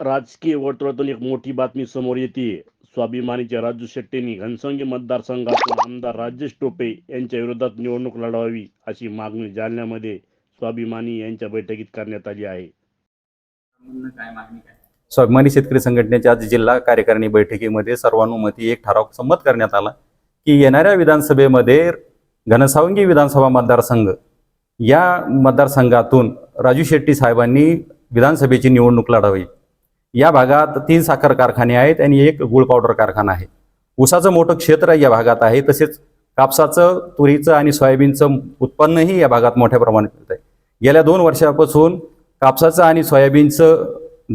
राजकीय वर्तुळातून एक मोठी बातमी समोर येते. स्वाभिमानीचे राजू शेट्टींनी घनसंगी मतदारसंघातून आमदार राजेश टोपे यांच्या विरोधात निवडणूक लढवावी अशी मागणी जालन्यामध्ये स्वाभिमानी यांच्या बैठकीत करण्यात आली आहे. स्वाभिमानी शेतकरी संघटनेच्या आज जिल्हा कार्यकारिणी बैठकीमध्ये सर्वानुमती एक ठराव संमत करण्यात आला की येणाऱ्या विधानसभेमध्ये घनसावंगी विधानसभा मतदारसंघ या मतदारसंघातून राजू शेट्टी साहेबांनी विधानसभेची निवडणूक लढावी. या भागात तीन साखर कारखाने आहेत आणि एक गुळ पावडर कारखाना आहे. ऊसाचं मोठं क्षेत्र या भागात आहे तसेच कापसाचं तुरीचं आणि सोयाबीनचं उत्पन्नही या भागात मोठ्या प्रमाणात होत आहे गेल्या दोन वर्षापासून कापसाचं आणि सोयाबीनचं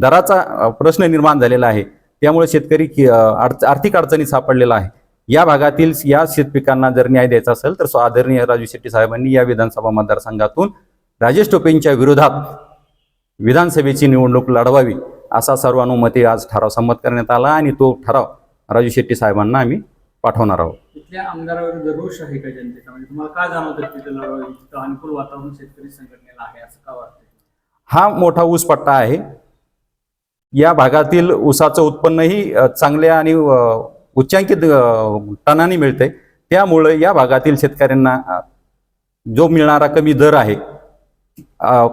दराचा प्रश्न निर्माण झालेला आहे. त्यामुळे शेतकरी आर्थिक अडचणीत सापडलेला आहे. या भागातील या शेतपिकांना जर न्याय द्यायचा असेल तर आदरणीय राजू शेट्टी साहेबांनी या विधानसभा मतदारसंघातून राजेश टोपेंच्या विरोधात विधानसभेची निवडणूक लढवावी. असा सर्वानुमते आज ठराव संमत करण्यात आला आणि तो ठराव राजू शेट्टी साहेबांना आम्ही पाठवणार आहोत. तिथल्या आमदाराविरुद्ध रोष आहे का जनतेचा? म्हणजे तुम्हाला काय जाणवतं तिथे लढावी तिथं अनुकूल वातावरण शेतकरी संघटनेला आहे असं का वाटतं हा मोठा ऊस पट्टा आहे. या भागातील ऊसाचं उत्पन्नही चांगल्या आणि उच्चांकित टनाने मिळते त्यामुळे या भागातील शेतकऱ्यांना जो मिळणारा कमी दर आहे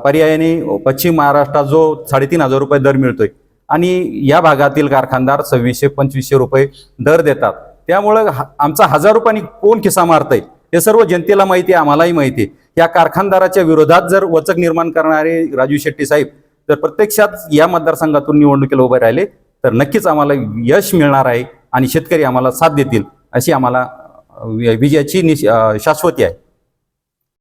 पर्यायाने पश्चिम महाराष्ट्रात जो साडेतीन हजार रुपये दर मिळतोय आणि या भागातील कारखानदार सव्वीसशे पंचवीसशे रुपये दर देतात. त्यामुळं हा- आमचा हजार रुपयांनी कोण खिसा मारतंय हे सर्व जनतेला माहिती आहे आम्हालाही माहिती आहे. या कारखानदाराच्या विरोधात जर वचक निर्माण करणारे राजू शेट्टी साहेब जर प्रत्यक्षात या मतदारसंघातून निवडणुकीला उभे राहिले तर नक्कीच आम्हाला यश मिळणार आहे आणि शेतकरी आम्हाला साथ देतील अशी आम्हाला विजयाची निश- शाश्वती आहे.